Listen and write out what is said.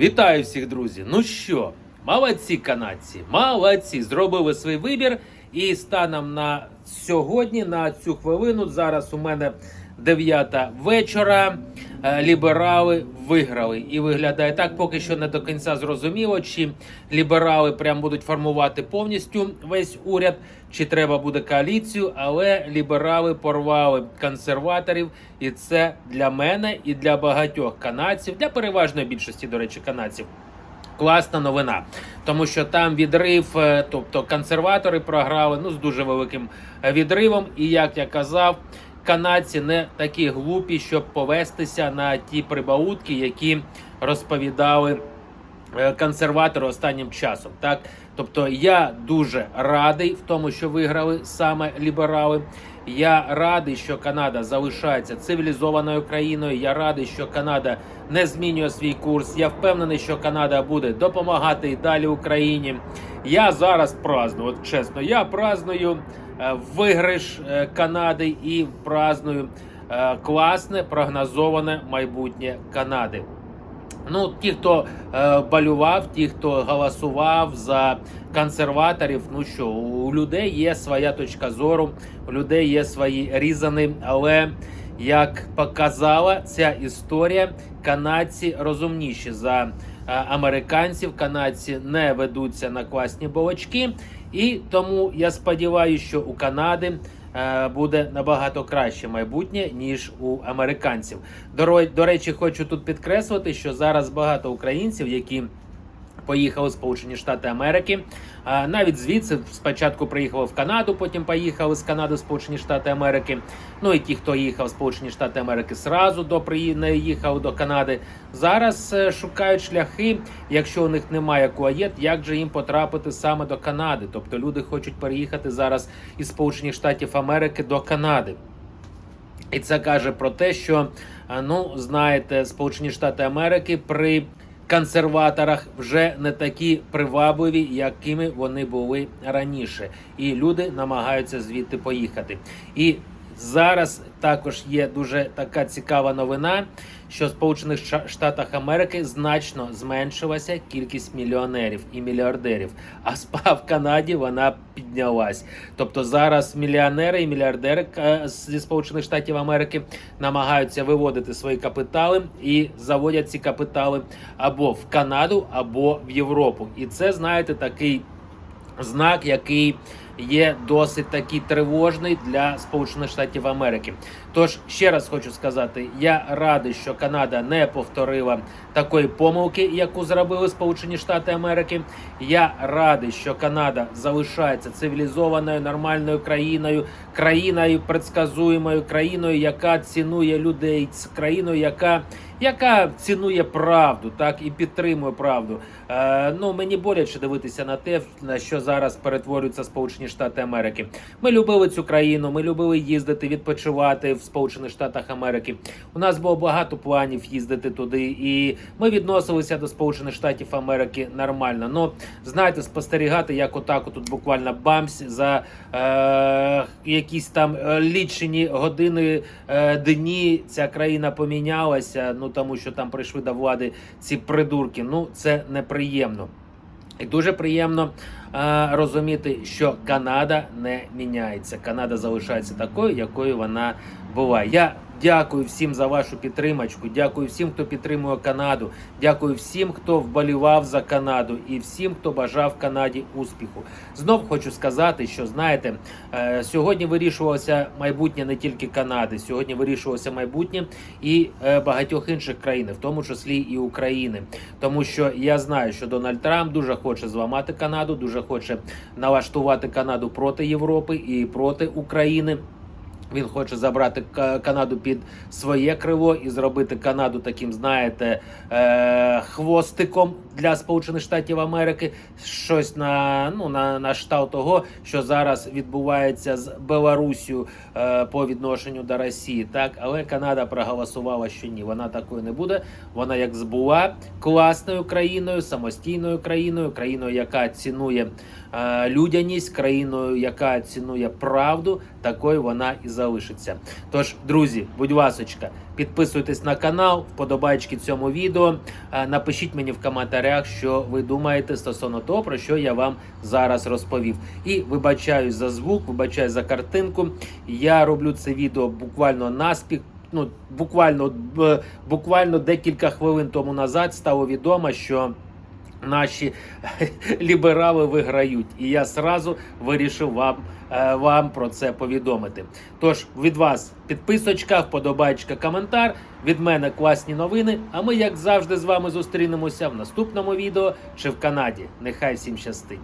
Вітаю всіх, друзі! Ну що, молодці канадці, молодці, зробили свій вибір. І станом на сьогодні, на цю хвилину, зараз у мене 9 вечора. Е, Ліберали виграли. І виглядає так, поки що не до кінця зрозуміло, чи ліберали прям будуть формувати повністю весь уряд, чи треба буде коаліцію. Але ліберали порвали консерваторів, і це для мене і для багатьох канадців, для переважної більшості, до речі, канадців. Класна новина, тому що там відрив, е, тобто консерватори програли ну з дуже великим е, відривом. І як я казав, канадці не такі глупі, щоб повестися на ті прибаутки, які розповідали е, консерватори останнім часом. Так, тобто я дуже радий в тому, що виграли саме ліберали. Я радий, що Канада залишається цивілізованою країною. Я радий, що Канада не змінює свій курс. Я впевнений, що Канада буде допомагати і далі Україні. Я зараз праздную, от чесно, я праздную е, виграш е, Канади і праздную е, класне прогнозоване майбутнє Канади. Ну, ті, хто е, балював, ті, хто голосував за консерваторів, ну що, у людей є своя точка зору, у людей є свої різани, але як показала ця історія, канадці розумніші за е, американців. Канадці не ведуться на класні балачки, і тому я сподіваюся, що у Канади е, буде набагато краще майбутнє ніж у американців. До речі, хочу тут підкреслити, що зараз багато українців, які поїхали в Сполучені Штати Америки. Навіть звідси спочатку приїхали в Канаду, потім поїхали з Канади в Сполучені Штати Америки. Ну і ті, хто їхав в Сполучені Штати Америки, зразу до не їхав до Канади. Зараз е, шукають шляхи, якщо у них немає куаєт, як же їм потрапити саме до Канади. Тобто люди хочуть переїхати зараз із Сполучених Штатів Америки до Канади. І це каже про те, що ну знаєте, Сполучені Штати Америки при консерваторах вже не такі привабливі, якими вони були раніше, і люди намагаються звідти поїхати. І зараз також є дуже така цікава новина, що в Сполучених Штатах Америки значно зменшилася кількість мільйонерів і мільярдерів. А спа в Канаді вона піднялась. Тобто зараз мільйонери і мільярдери е, зі Сполучених Штатів Америки намагаються виводити свої капітали і заводять ці капітали або в Канаду, або в Європу. І це, знаєте, такий знак, який є досить такий тривожний для Сполучених Штатів Америки. Тож ще раз хочу сказати: я радий, що Канада не повторила такої помилки, яку зробили Сполучені Штати Америки. Я радий, що Канада залишається цивілізованою нормальною країною, країною предсказуємою, країною, яка цінує людей, країною, яка яка цінує правду, так і підтримує правду. Е, ну мені боляче дивитися на те, на що зараз перетворюються Сполучені Штати Америки. Ми любили цю країну, ми любили їздити, відпочивати в Сполучених Штатах Америки. У нас було багато планів їздити туди, і ми відносилися до Сполучених Штатів Америки нормально. Ну знаєте, спостерігати, як отак тут буквально бамс за е, якісь там е, лічені години е, дні. Ця країна помінялася. Ну тому що там прийшли до влади ці придурки. Ну це неприємно. І дуже приємно е, розуміти, що Канада не міняється. Канада залишається такою, якою вона була. Я дякую всім за вашу підтримочку. Дякую всім, хто підтримує Канаду. Дякую всім, хто вболівав за Канаду, і всім, хто бажав Канаді успіху. Знов хочу сказати, що знаєте, е, сьогодні вирішувалося майбутнє не тільки Канади, сьогодні вирішувалося майбутнє і е, багатьох інших країн, в тому числі і України. Тому що я знаю, що Дональд Трамп дуже хоче зламати Канаду, дуже хоче налаштувати Канаду проти Європи і проти України. Він хоче забрати Канаду під своє крило і зробити Канаду таким, знаєте, е- хвостиком для Сполучених Штатів Америки. Щось на ну на, на штат того, що зараз відбувається з Беларусію е- по відношенню до Росії. Так, але Канада проголосувала, що ні, вона такою не буде. Вона як була класною країною, самостійною країною, країною, яка цінує е, людяність, країною, яка цінує правду, такою вона і залишиться. Тож, друзі, будь ласочка, підписуйтесь на канал, вподобайки цьому відео. Е, Напишіть мені в коментарях, що ви думаєте стосовно того, про що я вам зараз розповів. І вибачаюсь за звук, вибачаюсь за картинку. Я роблю це відео буквально наспіх. Ну, буквально, е, буквально декілька хвилин тому назад стало відомо, що наші ліберали виграють. І я сразу вирішив вам, е, вам про це повідомити. Тож від вас підписочка, вподобайка, коментар. Від мене класні новини. А ми, як завжди, з вами зустрінемося в наступному відео чи в Канаді. Нехай всім щастить!